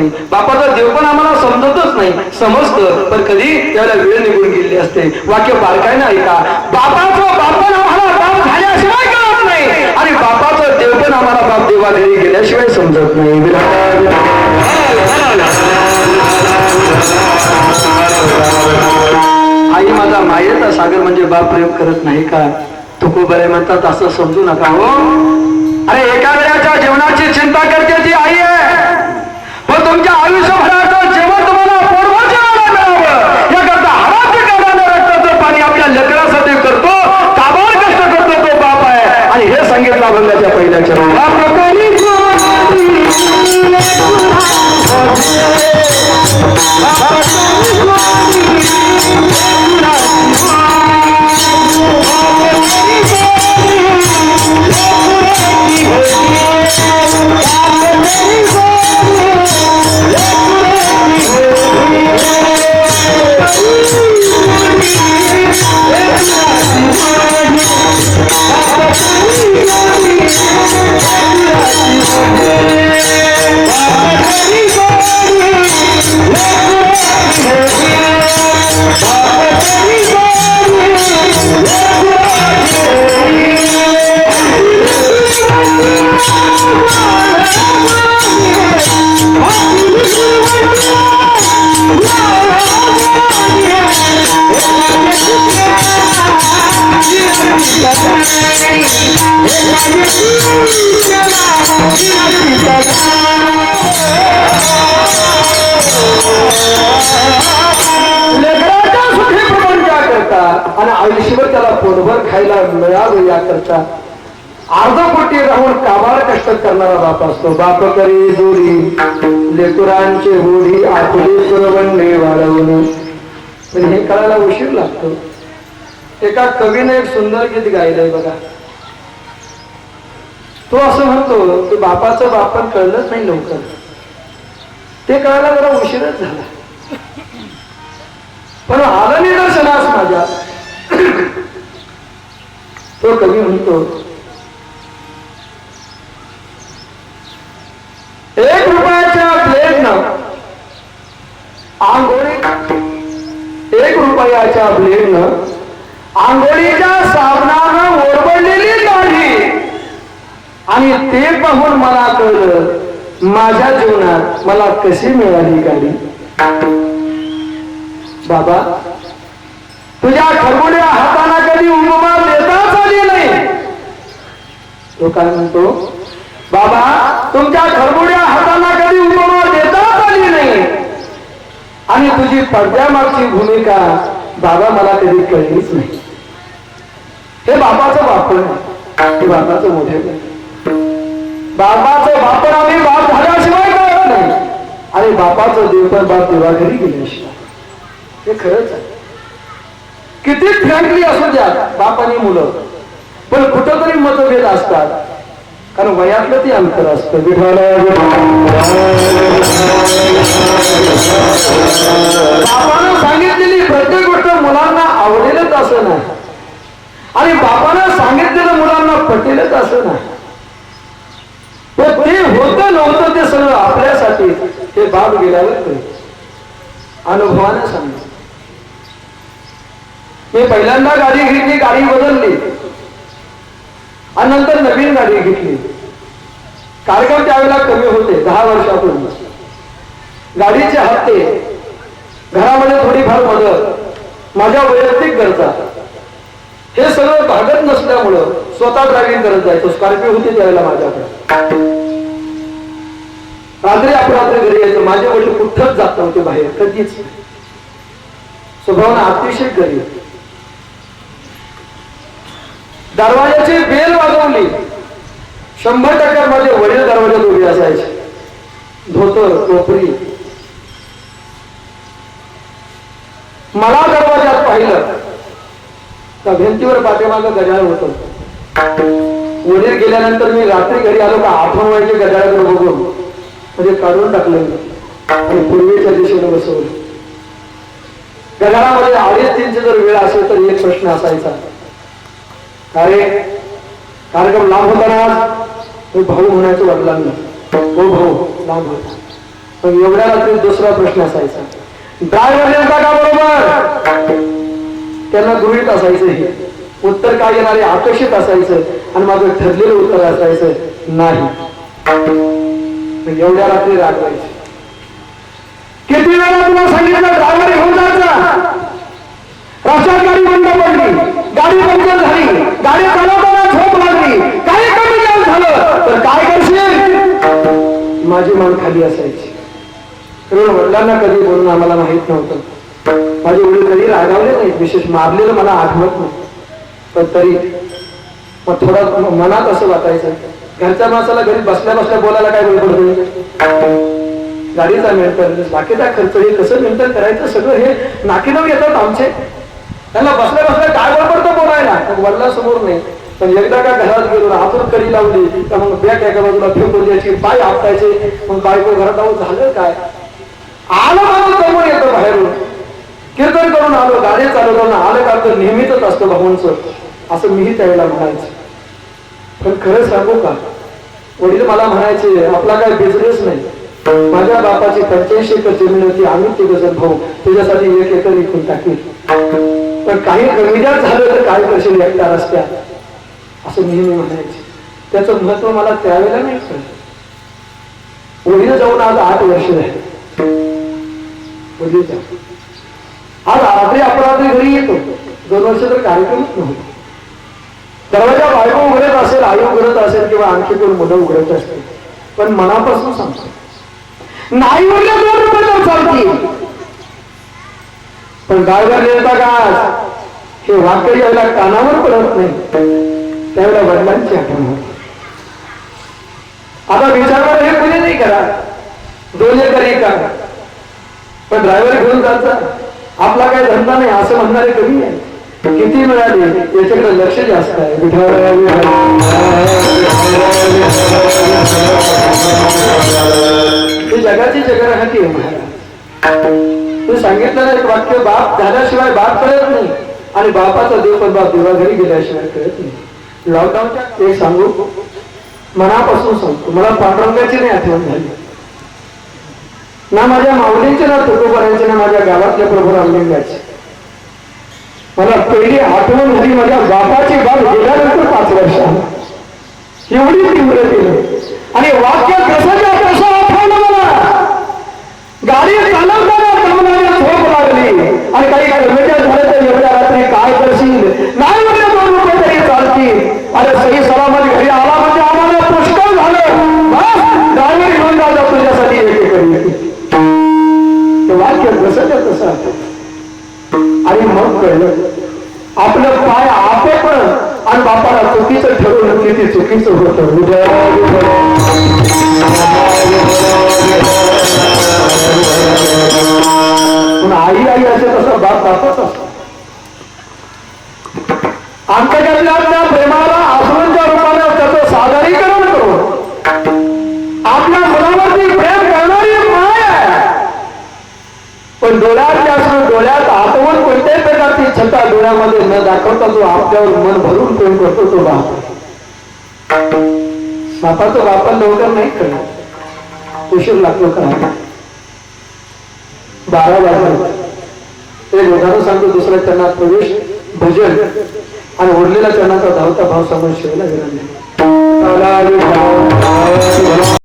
नाही. बापाचा देव पण आम्हाला समजतच नाही. समजतं पण कधी त्याला वेळ निघून गेलेली असते. वाक्य बारकाईनं ऐका बापाचं बापन आम्हाला बाप झाल्याशिवाय कळत नाही. आणि बापाचं देव पण आम्हाला बाप देवा घरी गेल्याशिवाय समजत नाही. आई माझा मायेचा सागर म्हणजे बाप प्रेम करत नाही का? तुकोबरे म्हणतात असं समजू नका हो. अरे एका वेळाच्या जेवणाची चिंता करते ती आई. करता. याकरता अर्ध पोटी राहून काबार कष्ट करणारा बाप असतो. बाप करी जोडी लेकुरांची होडी आपली पुरवणे वाढवणे. पण हे कळायला उशीर लागतो. एका कवीने एक सुंदर गीत गायलंय बघा. तो असं म्हणतो की बापाचं बापन कळलंच नाही लवकर. ते कळायला जरा उशीरच झाला. पण आलं निदर्शनास माझ्या. तो कवी म्हणतो एक रुपयाच्या प्लेटनं आंघोळी एक रुपयाच्या ब्लेडनं आंघोळीच्या साबणानं ओरबडलेली दाढी आणि ते पाहून मला कळलं माझ्या जीवनात मला कशी मिळाली गाडी बाबा तुझ्या खरगुड्या हाताला कधी उपमा देताच आली नाही तो काय म्हणतो? बाबा तुमच्या खरबुड्या हाताला कधी उपमा देताच आली नाही? आणि तुझी पडद्यामागची भूमिका बाबा मला कधी कळलीच नाही. हे बापाचं वापर आहे. हे बापाचं मोठे बाबाचं वापर आम्ही बाप झाल्याशिवाय कळत नाही. आणि बापाचं देवपण बाप देवा घरी गेल्याशिवाय. हे खरंच आहे. किती फ्रँकली असू द्या बाप आणि मुलं. पण कुठंतरी मतभेद असतात. कारण वयातलं ते अंतर असतं. बापानं सांगितलेली प्रत्येक गोष्ट मुलांना आवडेलच असं नाही. आणि बापानं सांगितलेलं मुलांना पटेलच असं नाही. ते होतं नव्हतं ते सगळं आपल्यासाठी. ते बाप गेल्यावर अनुभवानं सांगितलं. मी पहिल्यांदा गाडी घेतली गाडी बदलली. नवीन गाडी घेतली. कार्यक्रम त्यावेळेला कमी होते दहा वर्षापूर्वी. गाडीचे हप्ते घरामध्ये थोडीफार मदत माझ्या वैयक्तिक गरजा. हे सगळं भागत नसल्यामुळं स्वतः ड्रायव्हिंग करत जायचो स्कॉर्पिओ होती त्यावेळेला माझ्याकडे. रात्री अपरात्री घरी यायचं माझे वडील कुठंच जात नव्हते बाहेर कधीच. स्वभावना अतिशय गरीब. दरवाजाची बेल वाजवली शंभर टक्के माझे वडील दरवाजात उभे असायचे. धोतर टोपरी. मला दरवाजात पाहिलं तर भिंतीवर पाठीमागं गजाळ होत. वडील गेल्यानंतर मी रात्री घरी आलो का आठवण व्हायचे गजाळाकडे बघून. म्हणजे काढून टाकलं आणि पूर्वेच्या दिशेने बसवलं. गजाळामध्ये अडीच तीनशे जर वेळ असेल तर एक प्रश्न असायचा. अरे कार्यक्रम लांब होता ना तो भाऊ म्हणायचं वडिलांना हो भाऊ लांब होता. पण एवढ्या रात्री दुसरा प्रश्न असायचा. ड्रायव्हर नेमका का बरोबर? त्यांना गृहित असायचं हे. उत्तर काय येणारे आकर्षित असायचं आणि माझं ठरलेलं उत्तर असायचं नाही. एवढ्या रात्री रागवायचे किती वेळा तुला सांगितलं लोकांना कधी बोलून आम्हाला माहीत नव्हतं. माझे वडील कधी रागावले नाहीत विशेष मारलेलं मला आठवत नाही पण तरी मग थोडा मनात असं वाटायचं घरच्या माणसाला घरी बसल्या बसल्या बोलायला काय वेळ गाडीचा मेंटेन बाकीचा खर्च हे कसं मेंटेन करायचं सगळं हे नाकीनव येतात आमचे. त्यांना बसल्या बसल्या काय बरोबर बोलायला? वडला समोर नाही. पण एकदा का घरात गेलो आतून करी लावली तर मग बॅग एका बाजूला फेकून द्यायची पाय आपटायचे. मग बायको घरात आहो झालं काय? आलं मला समोर येतं बाहेरून? कीर्तन करून आलो गाडी चालवताना आलं का तर नेहमीच असतं भाऊंचं. असं मीही त्यावेळेला म्हणायचं. पण खरं सांगू का? वडील मला म्हणायचे आपला काय बिझनेस नाही. माझ्या बापाची पंच्याऐंशी एकर जमीन होती आम्ही तिघ जण भाऊ. तुझ्यासाठी एक एकर विकून टाकली पण काही कमीजात झालं तर काय करशील एकटा रस्त्यात? असं नेहमी म्हणायचे. त्याचं महत्त्व मला त्यावेळेला नाही कळलं वडील जाऊन आज आठ वर्ष झाले. वडील आज रात्री आपण रात्री घरी येतो. दोन वर्ष तर कार्यक्रमच नव्हता. दरवाजा बायको उघडत असेल आई उघडत असेल किंवा आणखी कोण मुलं उघडत असतील. पण मनापासून सांगतो. नाही उघडलं दोन रुपये तर चालतील. पण ड्रायव्हर नेता का आज? हे वाक्य यायला कानावर पडत नाही. त्यावेळेला वडिलांची आठवण होती. आता विचारणार हे कुणी नाही करा. दोन एकरी करा. पण ड्रायव्हर घेऊन जायचा. आपला काय धंदा नाही असं म्हणणारे कमी आहे किती मिळाले याच्याकडे लक्ष जास्त आहे. विठ्ठल, जगाची जगराहाटी आहे महाराज. तू सांगितलं एक वाक्य बाप झाल्याशिवाय बाप कळत नाही. आणि बापाचा देव पण बाप देवा घरी गेल्याशिवाय कळत नाही. लॉकडाऊनच्या एक सांगू? मनापासून सांगतो. मला पांडुरंगाची नाही आठवण झाली. ना माझ्या माऊलींचे ना तुकोबारांचे ना माझ्या गावातल्या प्रभू रामलिंगाचे. मला पहिली आठवण झाली माझ्या बापाची बाब गेल्यानंतर पाच वर्ष एवढी तीव्र केलं आणि वाक्य कसं कसं आठवलं मला? गाडी चालवताना कमनाला झोप लागली. आणि काही कर्मचारी झाले तर एवढ्या पापाला चुकीचं ठरवलं किती चुकीचं होतं. उद्या पण आई आई असे तसं बाप दाखवत असतो आमच्याकडल्या प्रेमाला आपल्यावर मन भरून प्रेम करतो तो बाप. बापाचं बापा लवकर नाही करणार उशीर लागतो करायला बारा वाजले एक उदाहरण सांगतो दुसऱ्या चरणात प्रवेश भजन आणि उरलेल्या चरणाचा धावता भाव समोर शिवायला गेला नाही.